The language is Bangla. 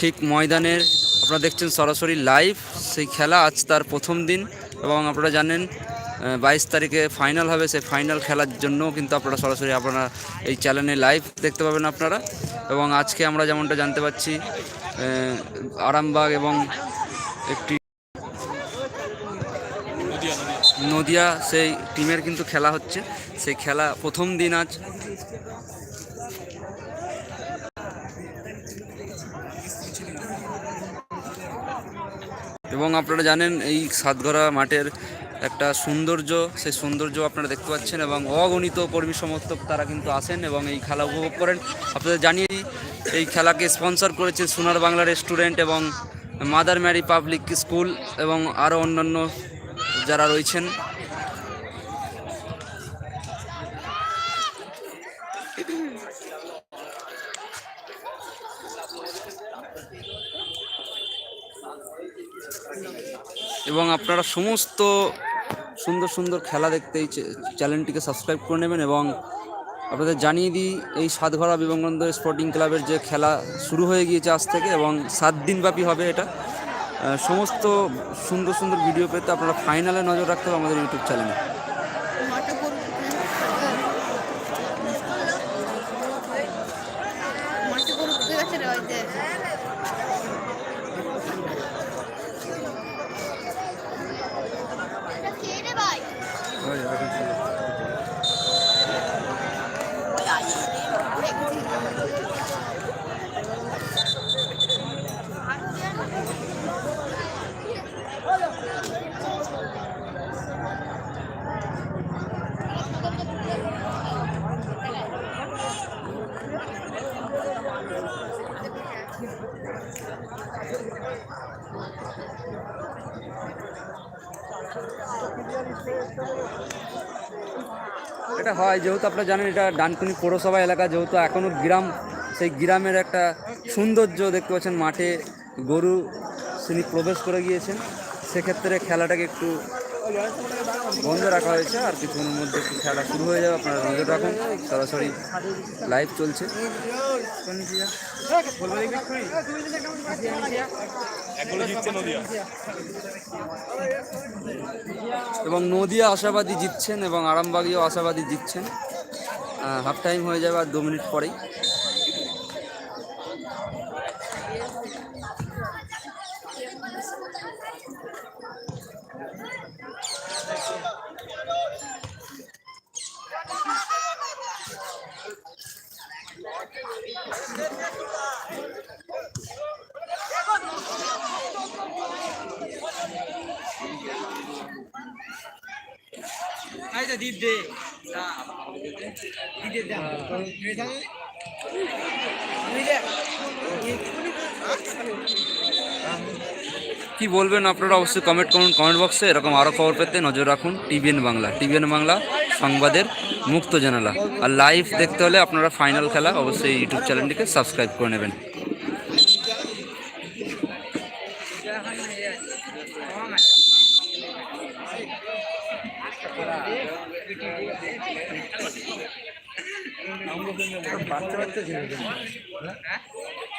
ঠিক ময়দানের, আপনারা দেখছেন সরাসরি লাইভ সেই খেলা আজ তার প্রথম দিন এবং আপনারা জানেন বাইশ তারিখে ফাইনাল হবে, সেই ফাইনাল খেলার জন্য কিন্তু আপনারা সরাসরি আপনারা এই চ্যানেলে লাইভ দেখতে পাবেন আপনারা। এবং আজকে আমরা যেমনটা জানতে পাচ্ছি আরামবাগ এবং একটি নদিয়া, সেই টিমের কিন্তু খেলা হচ্ছে। সেই খেলা প্রথম দিন আজ। এবং আপনারা জানেন এই সাতঘরা মাঠের একটা সৌন্দর্য, সেই সৌন্দর্য আপনারা দেখতে পাচ্ছেন এবং অগণিত কর্মী সমর্থক তারা কিন্তু আসেন এবং এই খেলা উপভোগ করেন। আপনাদের জানিয়ে এই খেলাকে স্পন্সর করেছে সোনার বাংলা রেস্টুরেন্ট এবং মাদার ম্যারি পাবলিক স্কুল এবং আরও অন্যান্য যারা রয়েছেন। এবং আপনারা সমস্ত সুন্দর সুন্দর খেলা দেখতে এই চ্যা- চ্যানেলটিকে সাবস্ক্রাইব করে নেবেন এবং আপনাদের জানিয়ে দিই, এই সাতঘরা বিবেকানন্দ স্পোর্টিং ক্লাবের যে খেলা শুরু হয়ে গিয়েছে আজ থেকে এবং সাত দিনব্যাপী হবে এটা। সমস্ত সুন্দর সুন্দর ভিডিও পেতে আপনারা ফাইনালে নজর রাখতে হবে আমাদের ইউটিউব চ্যানেলে গরু ঢুকে গেছে রে হইতে এটা হয়, যেহেতু আপনারা জানেন এটা ডানকুনি পৌরসভা এলাকা, যেহেতু এখনও গ্রাম, সেই গ্রামের একটা সৌন্দর্য দেখতে পাচ্ছেন, মাঠে গরু তিনি প্রবেশ করে গিয়েছেন। সেক্ষেত্রে খেলাটাকে একটু বন্ধ রাখা হয়েছে, আর কিছুক্ষণের মধ্যে খেলা শুরু হয়ে যাবে, আপনারা নজর রাখুন, সরাসরি লাইভ চলছে। এবং নদিয়া আশাবাদী জিতছেন এবং আরামবাগীও আশাবাদী জিতছেন। হাফ টাইম হয়ে যাবে আর দু মিনিট পরেই। আচ্ছা, আইটা দিদ দে। দিদে দে। দিদে কি বলবেন আপনারা অবশ্যই কমেন্ট করুন কমেন্ট বক্সে এরকম আরও খবর পেতে নজর রাখুন টিভিএন বাংলা। টিভিএন বাংলা, সংবাদের মুক্ত জানালা। আর লাইভ দেখতে হলে আপনারা ফাইনাল খেলা অবশ্যই ইউটিউব চ্যানেলটিকে সাবস্ক্রাইব করে নেবেন।